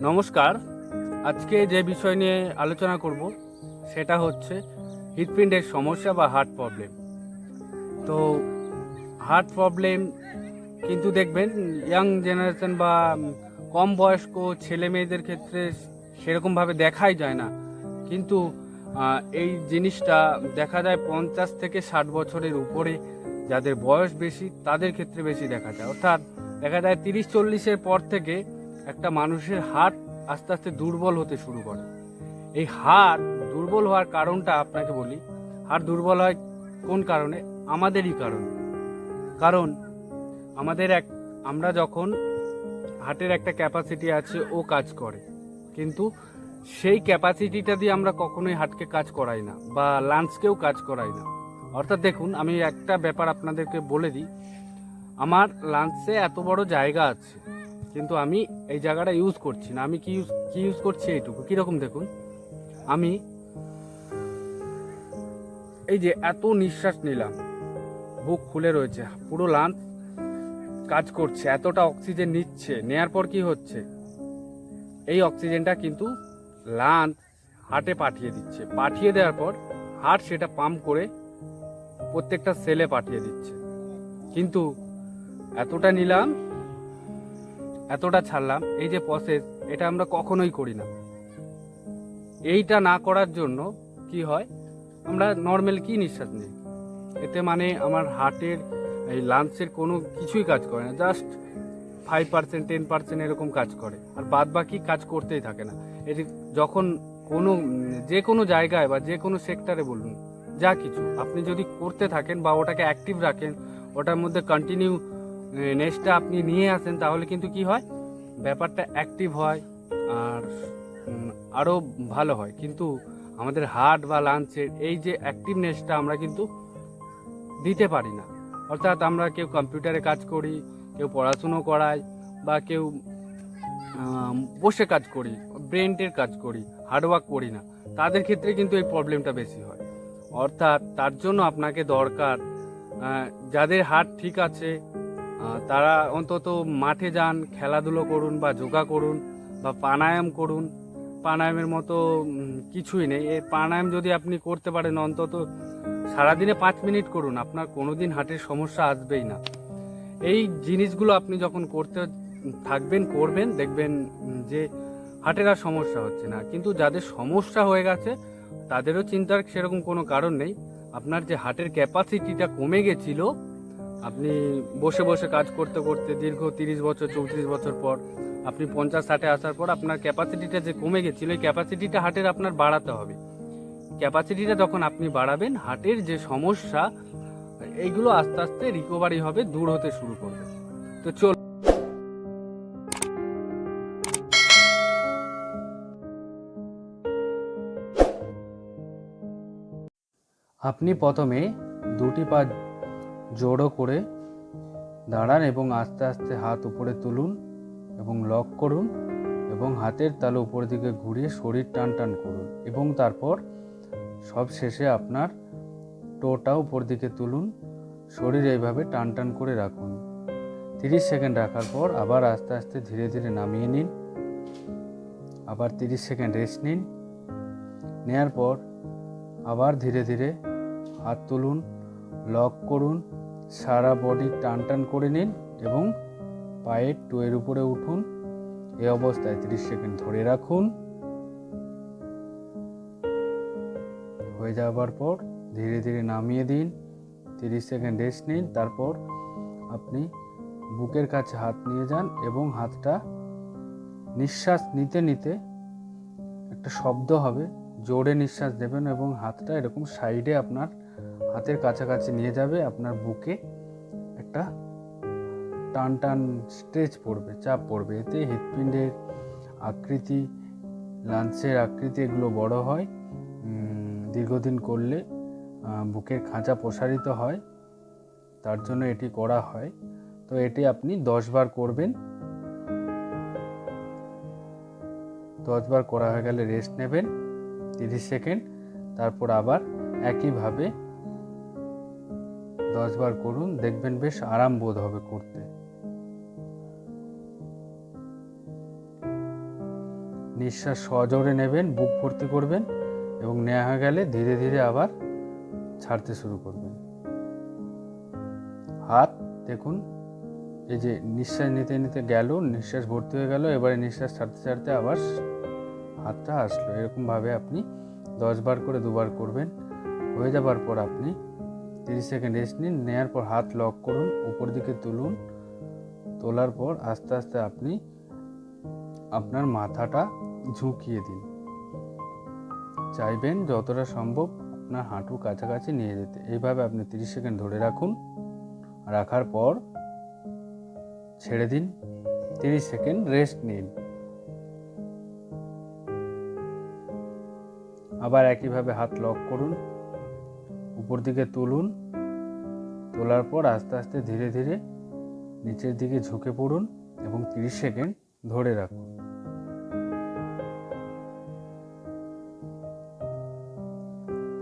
নমস্কার। আজকে যে বিষয় নিয়ে আলোচনা করব, সেটা হচ্ছে হৃৎপিণ্ডের সমস্যা বা হার্ট প্রবলেম। তো হার্ট প্রবলেম কিন্তু দেখবেন, ইয়াং জেনারেশন বা কম বয়স্ক ছেলে মেয়েদের ক্ষেত্রে সেরকমভাবে দেখাই যায় না। কিন্তু এই জিনিসটা দেখা যায় পঞ্চাশ থেকে ষাট বছরের উপরে যাদের বয়স বেশি, তাদের ক্ষেত্রে বেশি দেখা যায়। অর্থাৎ দেখা যায় তিরিশ চল্লিশের পর থেকে একটা মানুষের হার্ট আস্তে আস্তে দুর্বল হতে শুরু করে। এই হার্ট দুর্বল হওয়ার কারণটা আপনাকে বলি হার্ট দুর্বল হয় কোন কারণে? আমাদেরই কারণে। কারণ আমাদের এক, আমরা যখন হার্টের একটা ক্যাপাসিটি আছে, ও কাজ করে। কিন্তু সেই ক্যাপাসিটিটা দিয়ে আমরা কখনোই হার্টকে কাজ করাই না বা লাঞ্চকেও কাজ করাই না। অর্থাৎ দেখুন, আমি একটা ব্যাপার আপনাদেরকে বলে দিই, আমার লাঞ্চে এত বড় জায়গা আছে কিন্তু আমি এই জায়গাটা ইউজ করছি না। আমি কি ইউজ কি ইউজ করছি এইটুকু? কীরকম দেখুন? আমি এই যে এত নিঃশ্বাস নিলাম, বুক খুলে রয়েছে, পুরো লাঞ্চ কাজ করছে, এতটা অক্সিজেন নিচ্ছে, নেয়ার পর কি হচ্ছে? এই অক্সিজেনটা কিন্তু লাঞ্চ হার্টে পাঠিয়ে দিচ্ছে। পাঠিয়ে দেওয়ার পর হার্ট সেটা পাম্প করে প্রত্যেকটা সেলে পাঠিয়ে দিচ্ছে। কিন্তু এতটা নিলাম এতটা ছাড়লাম, এই যে প্রসেস এটা আমরা কখনোই করি না। এইটা না করার জন্য কি হয়, আমরা নর্মাল কি নিঃশ্বাস নিই। এতে মানে আমার হার্টের, এই লাংসের কোনো কিছুই কাজ করে না just five percent ten percent এরকম কাজ করে। আর বাদ বাকি কাজ করতেই থাকে না। এটি যখন কোনো, যে কোনো জায়গায় বা যে কোনো সেক্টরে বলুন, যা কিছু, আপনি যদি করতে থাকেন বা ওটাকে অ্যাক্টিভ রাখেন, ওটার মধ্যে কন্টিনিউ নেক্সটটা আপনি নিয়ে আসেন, তাহলে কিন্তু কি হয়? ব্যাপারটা অ্যাক্টিভ হয় আর আরও ভালো হয়। কিন্তু আমাদের হার্ট বা লাঞ্চের এই যে অ্যাক্টিভনেসটা আমরা কিন্তু দিতে পারি না। অর্থাৎ আমরা কেউ কম্পিউটারে কাজ করি, কেউ পড়াশুনো করাই বা কেউ বসে কাজ করি ব্রেনটের কাজ করি হার্ডওয়ার্ক করি না। তাদের ক্ষেত্রে কিন্তু এই প্রবলেমটা বেশি হয়। অর্থাৎ তার জন্য আপনাকে দরকার যাদের হার্ট ঠিক আছে তারা অন্তত মাঠে যান, খেলাধুলো করুন বা যোগা করুন বা প্রাণায়াম করুন। প্রাণায়ামের মতো কিছুই নেই। এই প্রাণায়াম যদি আপনি করতে পারেন, অন্তত সারাদিনে পাঁচ মিনিট করুন। আপনার কোনো দিন হার্টের সমস্যা আসবেই না। এই জিনিসগুলো আপনি যখন করতে থাকবেন, করবেন, দেখবেন যে হার্টের আর সমস্যা হচ্ছে না। কিন্তু যাদের সমস্যা হয়ে গেছে, তাদেরও চিন্তার সেরকম কোনো কারণ নেই। আপনার যে হার্টের ক্যাপাসিটিটা কমে গেছিল আপনি বসে বসে কাজ করতে করতে দীর্ঘ তিরিশ বছর, চৌত্রিশ বছর পর আপনি পঞ্চাশ, ষাটে আসার পর আপনার ক্যাপাসিটিটা যে কমে গেছিল, এই ক্যাপাসিটিটা হার্টের আপনার বাড়াতে হবে। ক্যাপাসিটিটা যখন আপনি বাড়াবেন হার্টের যে সমস্যা, এইগুলো আস্তে আস্তে রিকভারি হবে, দূর হতে শুরু করবে। তো চল আপনি প্রথমে দুটি পা জোড়ো করে দাঁড়ান এবং আস্তে আস্তে হাত উপরে তুলুন এবং লক করুন এবং হাতের তালু উপর দিকে ঘুরিয়ে শরীর টান টান করুন এবং তারপর সব শেষে আপনার টোটা উপর দিকে তুলুন, শরীর এইভাবে টান টান করে রাখুন। তিরিশ সেকেন্ড রাখার পর আবার আস্তে আস্তে ধীরে ধীরে নামিয়ে নিন, আবার তিরিশ সেকেন্ড রেস্ট নিন, নেয়ার পর আবার ধীরে ধীরে হাত তুলুন, লক করুন সারা বডি টান টান করে নিন এবং পায়ের টোয়ের উপরে উঠুন। এই অবস্থায় তিরিশ সেকেন্ড ধরে রাখুন। হয়ে যাওয়ার পর ধীরে ধীরে নামিয়ে দিন। তিরিশ সেকেন্ড রেস্ট নিন, তারপর আপনি বুকের কাছে হাত নিয়ে যান এবং হাতটা নিঃশ্বাস নিতে নিতে একটা শব্দ হবে, জোরে নিঃশ্বাস দেবেন এবং হাতটা এরকম সাইডে আপনার হাতের কাছাকাছি নিয়ে যাবে, আপনার বুকে একটা টান টান স্ট্রেচ পড়বে, চাপ পড়বে। এতে হৃৎপিণ্ডের আকৃতি লাঞ্চের আকৃতি এগুলো বড় হয়। দীর্ঘদিন করলে বুকের খাঁচা প্রসারিত হয়। তার জন্য এটি করা হয়। তো এটি আপনি দশ বার করবেন। দশ বার করা হয়ে গেলে রেস্ট নেবেন, তিরিশ সেকেন্ড। তারপর আবার একইভাবে দশ বার করুন, দেখবেন বেশ আরাম বোধ হবে করতে। নিঃশ্বাস সজোরে নেবেন, বুক ভর্তি করবেন এবং নেওয়া হয়ে গেলে ধীরে ধীরে আবার ছাড়তে শুরু করবেন। হাত দেখুন, এই যে নিঃশ্বাস নিতে নিতে গেল, নিঃশ্বাস ভর্তি হয়ে গেল, এবারে নিঃশ্বাস ছাড়তে ছাড়তে আবার হাতটা আসলো। এরকমভাবে আপনি দশ বার করে দুবার করবেন। হয়ে যাবার পর আপনি তিরিশ সেকেন্ড রেস্ট নিন নেওয়ার পর হাত লক করুন, উপর দিকে তুলুন, তোলার পর আস্তে আস্তে আপনি আপনার মাথাটা ঝুঁকিয়ে দিন। চাইবেন যতটা সম্ভব আপনার হাঁটু কাছাকাছি নিয়ে যেতে। এইভাবে আপনি তিরিশ সেকেন্ড ধরে রাখুন, রাখার পর ছেড়ে দিন। তিরিশ সেকেন্ড রেস্ট নিন। আবার একইভাবে হাত লক করুন। উপর দিকে তুলুন। তোলার পর আস্তে আস্তে ধীরে ধীরে নিচের দিকে ঝুঁকে পড়ুন এবং তিরিশ সেকেন্ড ধরে রাখুন।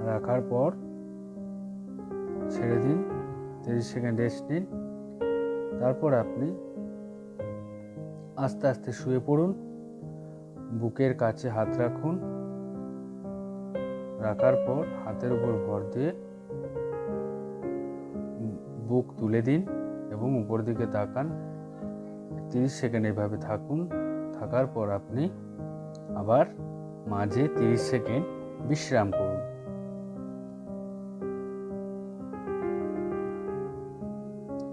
রাখার পর ছেড়ে দিন, তিরিশ সেকেন্ড রেস্ট নিন। তারপর আপনি আস্তে আস্তে শুয়ে পড়ুন। বুকের কাছে হাত রাখুন। রাখার পর হাতের উপর ভর দিয়ে বুক তুলে দিন এবং উপর দিকে তাকান। তিরিশ সেকেন্ড এভাবে থাকুন। থাকার পর আপনি আবার মাঝে তিরিশ সেকেন্ড বিশ্রাম করুন।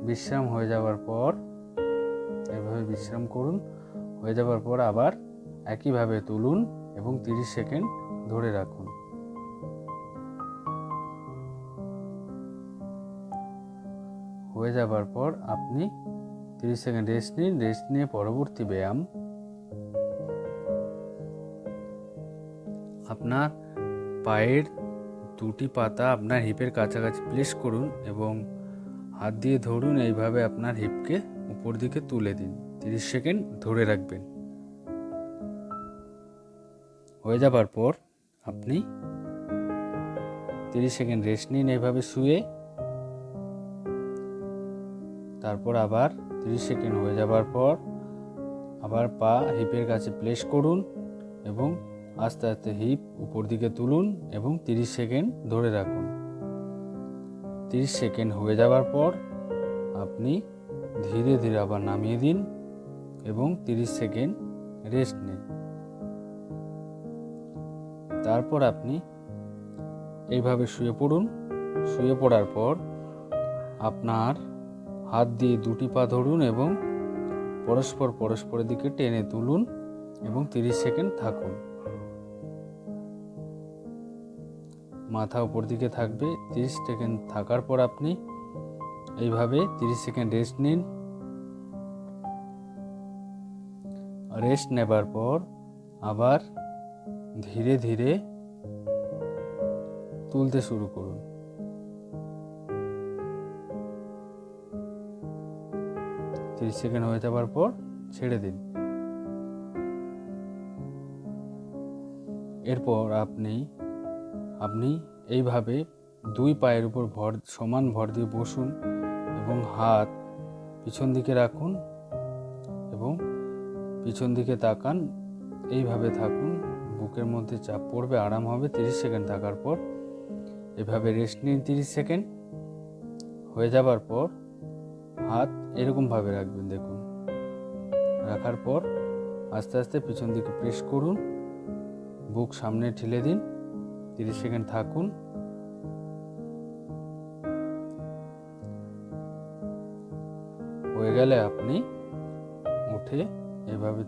বিশ্রাম হয়ে যাওয়ার পর এভাবে বিশ্রাম করুন। হয়ে যাওয়ার পর আবার একইভাবে তুলুন এবং তিরিশ সেকেন্ড ধরে রাখুন। হয়ে যাবার পর আপনি তিরিশ সেকেন্ড রেস্ট নিন রেস্ট নিয়ে পরবর্তী ব্যায়াম। আপনার পায়ের দুটি পাতা আপনার হিপের কাছাকাছি প্লেস করুন এবং হাত দিয়ে ধরুন, এইভাবে আপনার হিপকে উপর দিকে তুলে দিন। তিরিশ সেকেন্ড ধরে রাখবেন। হয়ে যাবার পর আপনি তিরিশ সেকেন্ড রেস্ট নিন, এইভাবে শুয়ে তারপর আবার তিরিশ সেকেন্ড হয়ে যাবার পর আবার পা হিপের কাছে প্লেস করুন এবং আস্তে আস্তে হিপ উপর দিকে তুলুন এবং তিরিশ সেকেন্ড ধরে রাখুন। তিরিশ সেকেন্ড হয়ে যাবার পর আপনি ধীরে ধীরে আবার নামিয়ে দিন এবং তিরিশ সেকেন্ড রেস্ট নিন। তারপর আপনি এইভাবে শুয়ে পড়ুন। শুয়ে পড়ার পর আপনার হাত দিয়ে দুটি পা ধরুন এবং পরস্পর পরস্পরের দিকে টেনে তুলুন এবং তিরিশ সেকেন্ড থাকুন। মাথা উপর দিকে থাকবে, তিরিশ সেকেন্ড থাকার পর আপনি এইভাবে তিরিশ সেকেন্ড রেস্ট নিন। রেস্ট নেবার পর আবার ধীরে ধীরে তুলতে শুরু করুন। তিরিশ সেকেন্ড হয়ে যাওয়ার পর ছেড়ে দিন। এরপর আপনি আপনি এইভাবে দুই পায়ের উপর ভর, সমান ভর দিয়ে বসুন এবং হাত পিছন দিকে রাখুন এবং পিছন দিকে তাকান। এইভাবে থাকুন, বুকের মধ্যে চাপ পড়বে, আরাম হবে। তিরিশ সেকেন্ড থাকার পর এভাবে রেস্ট নিন তিরিশ সেকেন্ড। হয়ে যাবার পর হাত এরকমভাবে রাখবেন, দেখুন। রাখার পর আস্তে আস্তে পিছন দিকে প্রেস করুন। বুক সামনে ঠেলে দিন। তিরিশ সেকেন্ড থাকুন। হয়ে গেলে আপনি উঠে এভাবে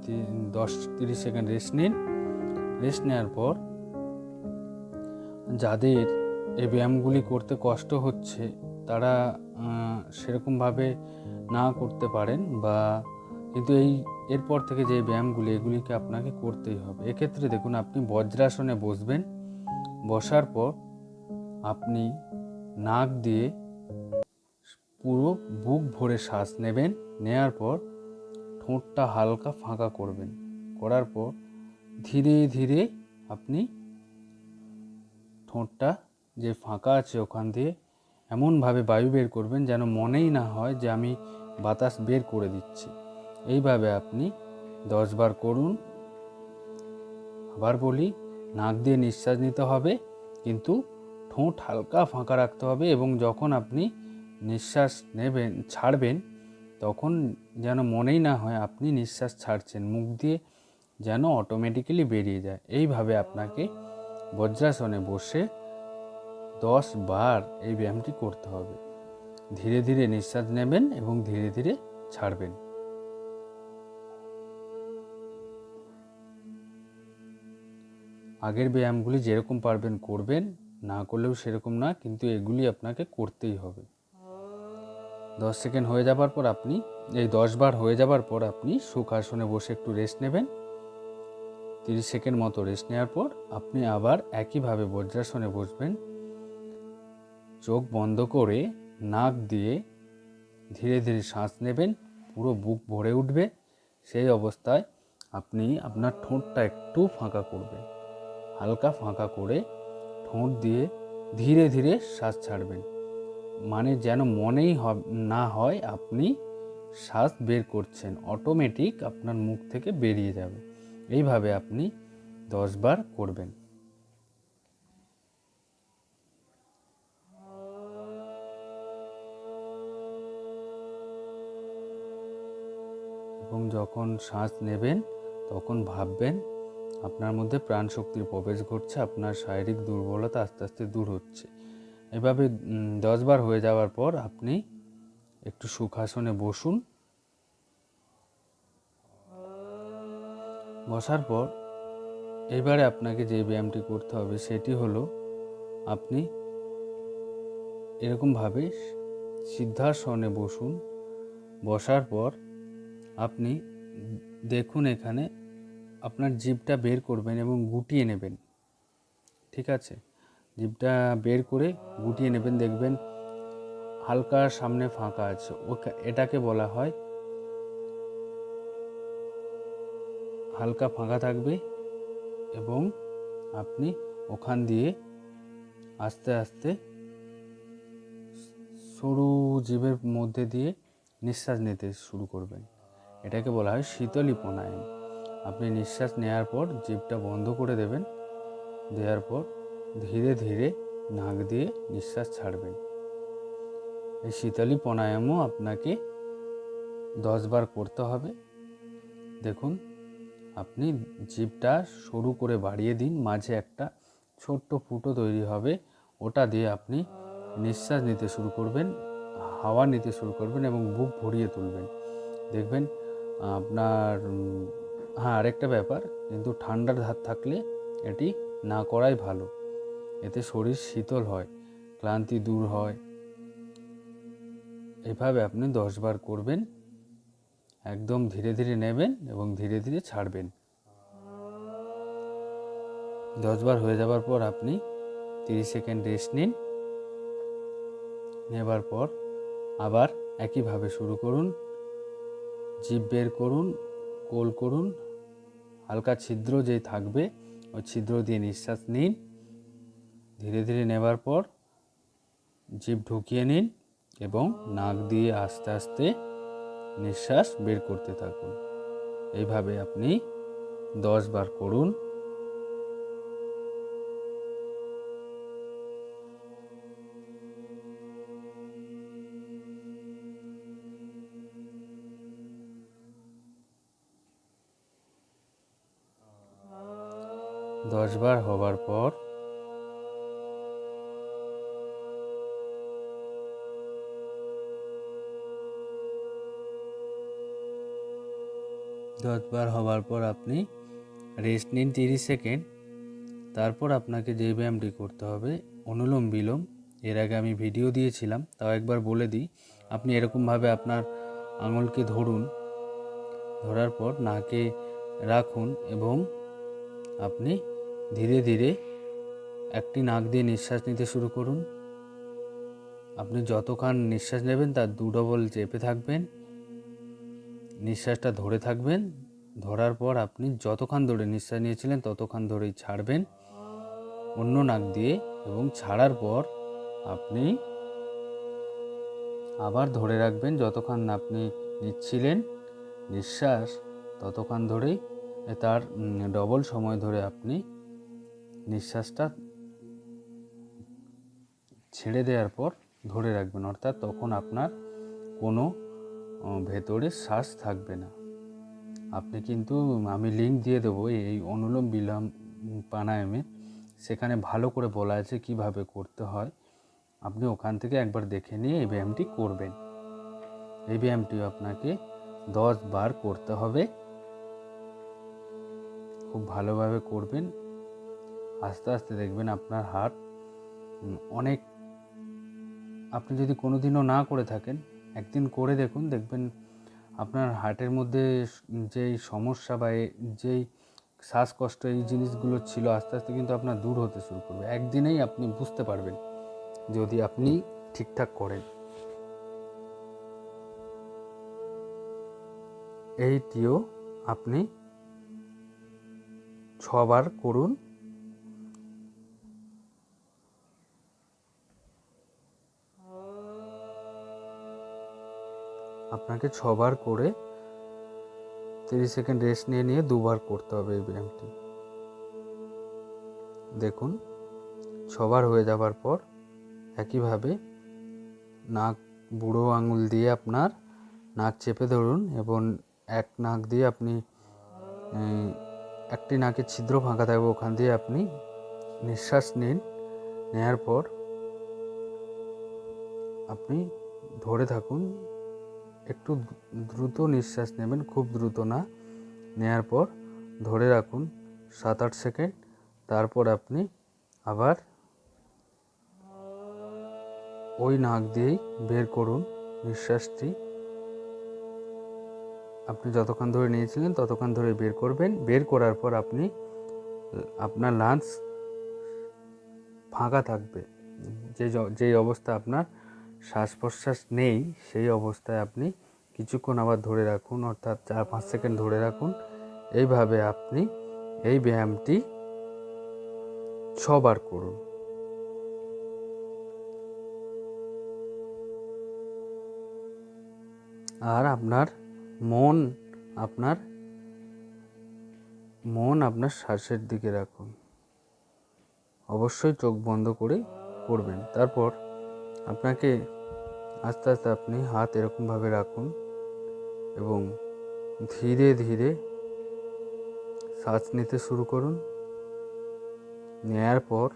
দশ, তিরিশ সেকেন্ড রেস্ট নিন। রেস্ট নেওয়ার পর যাদের এই ব্যায়ামগুলি করতে কষ্ট হচ্ছে, তারা সেরকমভাবে না করতে পারেন বা কিন্তু এই এরপর থেকে যে ব্যায়ামগুলি, এগুলিকে আপনাকে করতেই হবে। এক্ষেত্রে দেখুন, আপনি বজ্রাসনে বসবেন, বসার পর আপনি নাক দিয়ে পুরো বুক ভরে শ্বাস নেবেন, নেয়ার পর ঠোঁটটা হালকা ফাঁকা করবেন। করার পর ধীরে ধীরে আপনি ঠোঁটটা যে ফাঁকা আছে ওখান দিয়ে এমনভাবে বায়ু বের করবেন যেন মনেই না হয় যে আমি বাতাস বের করে দিচ্ছি। এইভাবে আপনি দশবার করুন। আবার বলি, নাক দিয়ে নিঃশ্বাস নিতে হবে, কিন্তু ঠোঁট হালকা ফাঁকা রাখতে হবে এবং যখন আপনি নিঃশ্বাস নেবেন, ছাড়বেন, তখন যেন মনেই না হয় আপনি নিঃশ্বাস ছাড়ছেন, মুখ দিয়ে যেন অটোমেটিক্যালি বেরিয়ে যায়। এইভাবে আপনাকে বজ্রাসনে বসে দশ বার এই ব্যায়ামটি করতে হবে। ধীরে ধীরে নিঃশ্বাস নেবেন এবং ধীরে ধীরে ছাড়বেন। আগের ব্যায়ামগুলি যেরকম পারবেন করবেন, না করলেও সেরকম না, কিন্তু এগুলি আপনাকে করতেই হবে। দশ সেকেন্ড হয়ে যাবার পর আপনি, এই দশ বার হয়ে যাবার পর আপনি সুখাসনে বসে একটু রেস্ট নেবেন। তিরিশ সেকেন্ড মতো রেস্ট নেওয়ার পর আপনি আবার একইভাবে বজ্রাসনে বসবেন। চোখ বন্ধ করে নাক দিয়ে ধীরে ধীরে শ্বাস নেবেন, পুরো বুক ভরে উঠবে। সেই অবস্থায় আপনি আপনার ঠোঁটটা একটু ফাঁকা করবেন, হালকা ফাঁকা করে ঠোঁট দিয়ে ধীরে ধীরে শ্বাস ছাড়বেন। মানে যেন মনেই না হয় আপনি শ্বাস বের করছেন অটোমেটিক আপনার মুখ থেকে বেরিয়ে যাবে। এইভাবে আপনি দশবার করবেন। এবং যখন শ্বাস নেবেন, তখন ভাববেন, আপনার মধ্যে প্রাণ শক্তির প্রবেশ ঘটছে, আপনার শারীরিক দুর্বলতা আস্তে আস্তে দূর হচ্ছে। এভাবে দশবার হয়ে যাওয়ার পর আপনি একটু সুখাসনে বসুন। বসার পর এবারে আপনাকে যে ব্যায়ামটি করতে হবে, সেটি হলো আপনি এরকমভাবে সিদ্ধাসনে বসুন। বসার পর আপনি দেখুন এখানে আপনার জিভটা বের করবেন এবং গুটিয়ে নেবেন। ঠিক আছে? জিপটা বের করে গুটিয়ে নেবেন, দেখবেন হালকা সামনে ফাঁকা আছে। ওকে, এটাকে বলা হয় হালকা ফাঁকা থাকবে এবং আপনি ওখান দিয়ে আস্তে আস্তে সরু জীবের মধ্যে দিয়ে নিঃশ্বাস নিতে শুরু করবেন। এটাকে বলা হয় শীতলী প্রাণায়াম আপনি নিঃশ্বাস নেওয়ার পর জিভটা বন্ধ করে দেবেন। দেওয়ার পর ধীরে ধীরে নাক দিয়ে নিঃশ্বাস ছাড়বেন। এই শীতলী প্রাণায়ামও আপনাকে দশবার করতে হবে। দেখুন, আপনি জিভটা সরু করে বাড়িয়ে দিন, মাঝে একটা ছোট্ট ফুটো তৈরি হবে। ওটা দিয়ে আপনি নিঃশ্বাস নিতে শুরু করবেন, হাওয়া নিতে শুরু করবেন এবং বুক ভরিয়ে তুলবেন। দেখবেন আপনার হ্যাঁ আরেকটা ব্যাপার। কিন্তু ঠান্ডার ধার থাকলে এটি না করাই ভালো। এতে শরীর শীতল হয়, ক্লান্তি দূর হয়। এভাবে আপনি দশবার করবেন, একদম ধীরে ধীরে নেবেন এবং ধীরে ধীরে ছাড়বেন। দশবার হয়ে যাবার পর আপনি তিরিশ সেকেন্ড রেস্ট নিন। নেবার পর আবার একইভাবে শুরু করুন। জিভ বের করুন, কোল করুন, হালকা ছিদ্র যেই থাকবে, ওই ছিদ্র দিয়ে নিঃশ্বাস নিন। ধীরে ধীরে নেবার পর জিভ ঢুকিয়ে নিন এবং নাক দিয়ে আস্তে আস্তে নিঃশ্বাস বের করতে থাকুন। এইভাবে আপনি দশ বার করুন। দশ বার হবার পর দশবার হবার পর আপনি রেস্ট নিন তিরিশ সেকেন্ড। তারপর আপনাকে যে ব্যায়ামটি করতে হবে, অনুলোম বিলোম, এর আগে আমি ভিডিও দিয়েছিলাম, তাও একবার বলে দিই, আপনি এরকমভাবে আপনার আঙুলকে ধরুন, ধরার পর নাকে রাখুন এবং আপনি ধীরে ধীরে একটি নাক দিয়ে নিঃশ্বাস নিতে শুরু করুন। আপনি যতক্ষণ নিঃশ্বাস নেবেন, তার দু ডবল চেপে থাকবেন। নিঃশ্বাসটা ধরে থাকবেন। ধরার পর আপনি যতক্ষণ ধরে নিঃশ্বাস নিয়েছিলেন, ততক্ষণ ধরেই ছাড়বেন। অন্য নাক দিয়ে এবং ছাড়ার পর আপনি আবার ধরে রাখবেন। যতক্ষণ আপনি নিচ্ছিলেন নিঃশ্বাস, ততক্ষণ ধরেই তার ডবল সময় ধরে আপনি নিঃশ্বাসটা ছেড়ে দেওয়ার পর ধরে রাখবেন, অর্থাৎ তখন আপনার কোনো ভেতরে শ্বাস থাকবে না। আপনি কিন্তু, আমি লিঙ্ক দিয়ে দেবো এই অনুলোম বিলোম প্রাণায়ামে। সেখানে ভালো করে বলা আছে কীভাবে করতে হয়। আপনি ওখান থেকে একবার দেখে নিয়ে এই ব্যায়ামটি করবেন। এই ব্যায়ামটি আপনাকে দশ বার করতে হবে। খুব ভালোভাবে করবেন। আস্তে আস্তে দেখবেন আপনার হাত অনেক, আপনি যদি কোনো দিনও না করে থাকেন, একদিন করে দেখুন, দেখবেন আপনার হার্টের মধ্যে যেই সমস্যা বা যেই শ্বাসকষ্ট, এই জিনিসগুলো ছিল, আস্তে আস্তে কিন্তু আপনার দূর হতে শুরু করবে। একদিনেই আপনি বুঝতে পারবেন যদি আপনি ঠিকঠাক করেন। এইটিও আপনি ছবার করুন। আপনাকে ছবার করে তিরিশ সেকেন্ড রেস্ট নিয়ে নিয়ে দুবার করতে হবে এই ব্যায়ামটি। দেখুন, ছবার হয়ে যাবার পর একইভাবে নাক, বুড়ো আঙুল দিয়ে আপনার নাক চেপে ধরুন এবং এক নাক দিয়ে আপনি একটি নাকে ছিদ্র ফাঁকা থাকবে ওখান দিয়ে আপনি নিঃশ্বাস নিন। নেওয়ার পর আপনি ধরে থাকুন একটু দ্রুত নিঃশ্বাস নেবেন, খুব দ্রুত না। নেওয়ার পর ধরে রাখুন সাত আট সেকেন্ড, তারপর আপনি আবার ওই নাক দিয়েই বের করুন নিঃশ্বাসটি। আপনি যতক্ষণ ধরে নিয়েছিলেন ততক্ষণ ধরে বের করবেন। বের করার পর আপনি আপনার লাঞ্চ ফাঁকা থাকবে। যে যেই অবস্থা আপনার শ্বাস প্রশ্বাস নেই, সেই অবস্থায় আপনি কিছুক্ষণ আবার ধরে রাখুন, অর্থাৎ চার পাঁচ সেকেন্ড ধরে রাখুন। এইভাবে আপনি এই ব্যায়ামটি ছবার করুন। আর আপনার মন আপনার মন আপনার শ্বাসের দিকে রাখুন। অবশ্যই চোখ বন্ধ করে করবেন। তারপর আপনাকে আস্তে আস্তে আপনি হাত এরকমভাবে রাখুন। এবং ধীরে ধীরে শ্বাস নিতে শুরু করুন। নেয়ার পর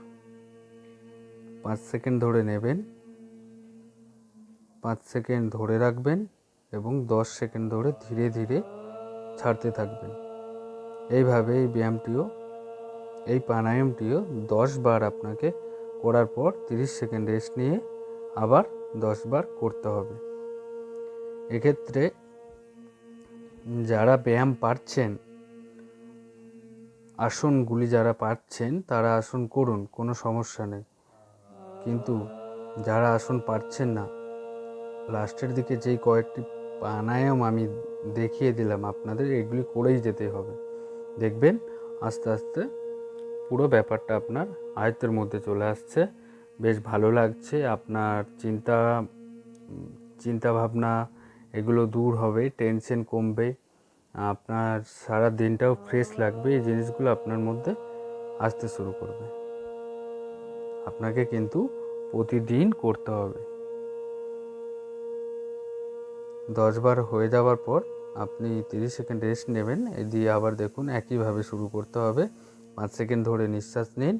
পাঁচ সেকেন্ড ধরে নেবেন। পাঁচ সেকেন্ড ধরে রাখবেন এবং দশ সেকেন্ড ধরে ধীরে ধীরে ছাড়তে থাকবেন। এইভাবে এই ব্যায়ামটিও, এই প্রাণায়ামটিও দশ বার আপনাকে করার পর তিরিশ সেকেন্ড রেস্ট নিয়ে আবার দশ বার করতে হবে। এক্ষেত্রে যারা ব্যায়াম পারছেন আসনগুলি যারা পারছেন তারা আসন করুন কোনো সমস্যা নেই। কিন্তু যারা আসন পারছেন না লাস্টের দিকে যেই কয়েকটি প্রাণায়াম আমি দেখিয়ে দিলাম আপনাদের এগুলি করেই যেতে হবে। দেখবেন আস্তে আস্তে পুরো ব্যাপারটা আপনার আয়ত্তের মধ্যে চলে আসছে। বেশ ভালো লাগছে আপনার চিন্তা উম, চিন্তা ভাবনা এগুলো দূর হবে টেনশন কমবে, আপনার সারা দিনটাও ফ্রেশ লাগবে, এই জিনিসগুলো আপনার মধ্যে আসতে শুরু করবে। আপনাকে কিন্তু প্রতিদিন করতে হবে। দশবার হয়ে যাওয়ার পর আপনি তিরিশ সেকেন্ড রেস্ট নেবেন দিয়ে আবার দেখুন একইভাবে শুরু করতে হবে। পাঁচ সেকেন্ড ধরে নিঃশ্বাস নিন,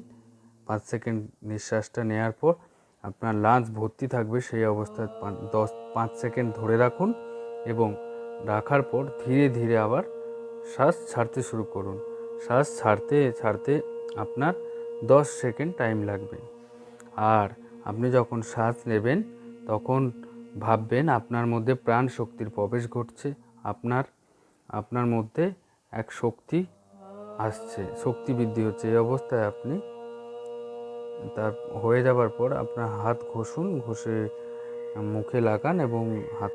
পাঁচ সেকেন্ড নিঃশ্বাসটা নেওয়ার পর আপনার লাঞ্চ ভর্তি থাকবে সেই অবস্থায় দশ, পাঁচ সেকেন্ড ধরে রাখুন এবং রাখার পর ধীরে ধীরে আবার শ্বাস ছাড়তে শুরু করুন। শ্বাস ছাড়তে ছাড়তে আপনার দশ সেকেন্ড টাইম লাগবে। আর আপনি যখন শ্বাস নেবেন, তখন ভাববেন আপনার মধ্যে প্রাণ শক্তির প্রবেশ ঘটছে। আপনার আপনার মধ্যে এক শক্তি আসছে, শক্তি বৃদ্ধি হচ্ছে। এই অবস্থায় আপনি তার হয়ে যাবার পর আপনার হাত ঘষুন ঘষে মুখে লাগান এবং হাত